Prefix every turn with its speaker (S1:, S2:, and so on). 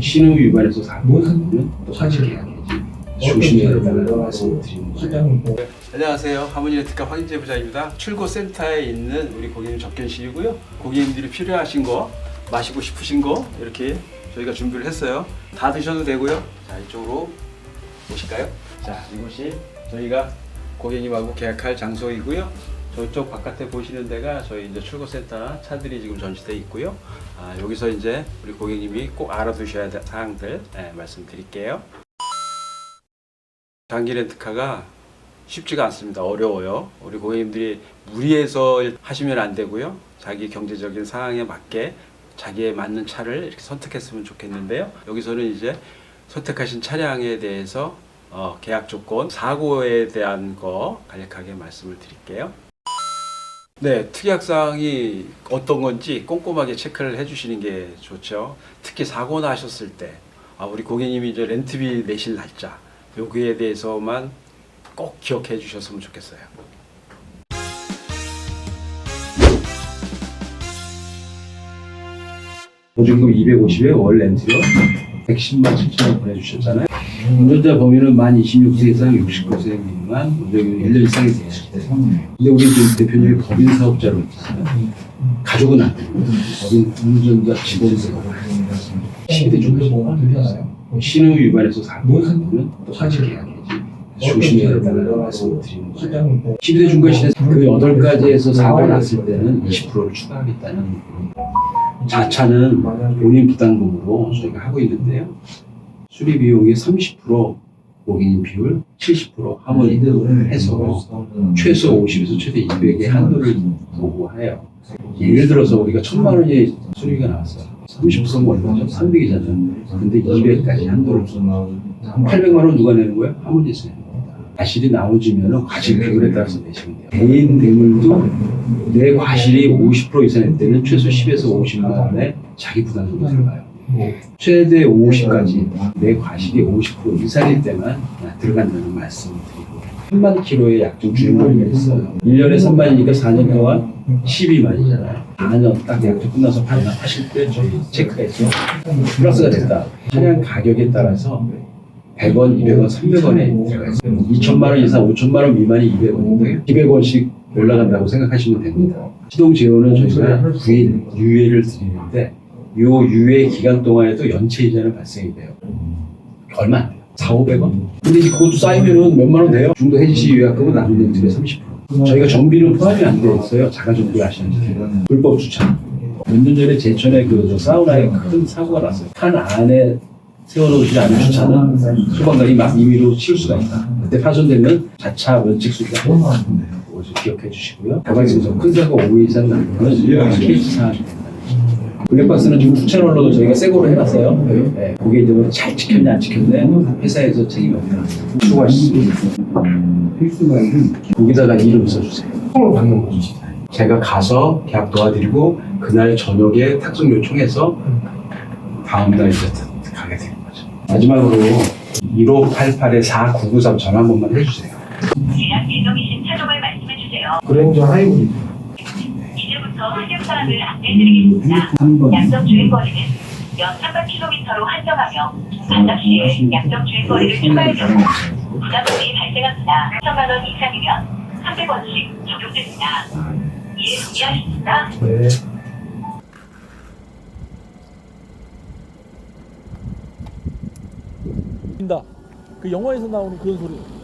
S1: 신호 위반해서 사고 나면 또 사직해야겠지. 조심해야 된다는 말씀을 드리는 거예요.
S2: 안녕하세요. 하모니 렌트카 황인재 부장입니다. 출고 센터에 있는 우리 고객님 접견실이고요. 고객님들이 필요하신 거, 마시고 싶으신 거 이렇게 저희가 준비를 했어요. 다 드셔도 되고요. 자 이쪽으로 오실까요? 자 이곳이 저희가 고객님하고 계약할 장소이고요. 저쪽 바깥에 보시는 데가 저희 이제 출고 센터 차들이 지금 전시돼 있고요. 아, 여기서 이제 우리 고객님이 꼭 알아두셔야 될 사항들 네, 말씀드릴게요. 장기 렌트카가 쉽지가 않습니다. 어려워요. 우리 고객님들이 무리해서 하시면 안 되고요. 자기 경제적인 상황에 맞게 자기에 맞는 차를 이렇게 선택했으면 좋겠는데요. 여기서는 이제 선택하신 차량에 대해서 어, 계약 조건, 사고에 대한 거 간략하게 말씀을 드릴게요. 네, 특약사항이 어떤 건지 꼼꼼하게 체크를 해주시는 게 좋죠. 특히 사고 나셨을 때, 아, 우리 고객님이 이제 렌트비 내실 날짜, 여기에 대해서만 꼭 기억해 주셨으면 좋겠어요.
S1: 보증금 250에 월 렌트료 110만 7천 원 보내주셨잖아요. 운전자 범위는 만 26세 이상 69세 미만, 운전기는 1년 이상이 돼야지. 근데 우리 지금 대표님이 법인 사업자로 있잖아요. 가족은 안 되고 법인 운전자 직원세가 12대 중에서 되었어요. 신호 위반해서 사고 나면 또 사직해야겠지. 조심해야 된다는 말씀을 드리는 거예요. 12대 중과실에 그 8가지에서 사고 났을 때는 20%를 추가하겠다는 자차는 본인 부담금으로 저희가 하고 있는데요. 수리 비용의 30% 고객님 비율, 70% 하모니 해서 최소 50에서 최대 200의 한도를 보고 해요. 예를 들어서 우리가 천만 원이 수리가 나왔어요. 30%가 얼마죠? 300이잖아요. 근데 200까지 한도를 800만 원 누가 내는 거예요? 하모니에서 내는 겁니다. 과실이 나오지면 과실 비율에 따라서 내시면 돼요. 개인 대물도 내 과실이 50% 이상일 때는 최소 10에서 50만 원의 자기 부담금이 들어가요. 최대 50까지 내 과실이 50% 이상일 때만 들어간다는 말씀을 드리고 3만 킬로의 약정 주행거리가 있어요. 1년에 3만이니까 4년 동안 12만이잖아요. 4년 딱 약정 끝나서 반납하실 때 저희 체크해서 플러스가 됐다. 차량 가격에 따라서 100원, 200원, 300원에 들어가 있어요. 2천만 원 이상, 5천만 원 미만이 200원인데 200원씩 올라간다고 생각하시면 됩니다. 시동 제어는 저희가 9일 유예를 드리는데 요 유예 기간 동안에도 연체 이자는 발생이 돼요. 얼마 안 돼요. 4, 500원. 근데 이제 그것도 쌓이면은 몇만 원 돼요. 중도 해지시 요약금은 남은 렌트의 30%. 저희가 정비는 포함이 안 돼 있어요. 자가 정비 하시는지. 불법 주차. 몇 년 전에 제천에 그저 사우나에 큰 사고가 났어요. 칸 안에 세워놓지 않은 주차는 소방관이 막 임의로 치울 수가 있다. 그때 파손되면 자차 원칙 수리가. 그것을 기억해 주시고요. 가방에서 큰 사고 5회 이상 나면 케이스 사항이 된다. 블랙박스는 지금 추천원로도 저희가 새 거로 해놨어요. 네, 그게 이제 뭐잘 지켰냐 안 지켰냐 회사에서 책임이 없나. 수고하셨습니다. 필수가는 거기다가 이름 써주세요. 을 받는 거지. 제가 가서 계약 도와드리고 그날 저녁에 탁송 요청해서 다음 날 이제 가게 되는 거죠. 마지막으로 1588에 4993 전화 한 번만 해주세요.
S3: 계약 예정이신 차종을 말씀해 주세요.
S1: 그랜저 하이브리드
S3: 이제부터 특약사항을 안내해드리겠습니다.
S1: 3번
S3: 약정 주행거리는 연 300km로 한정하며 반납 시에 약정 주행거리를 추가할 경우 부담금이 발생합니다. 1천만 원 이상이면 300원씩 적용됩니다. 이해 동의하십니까?
S1: 네.
S4: 그 영화에서 나오는 그런 소리.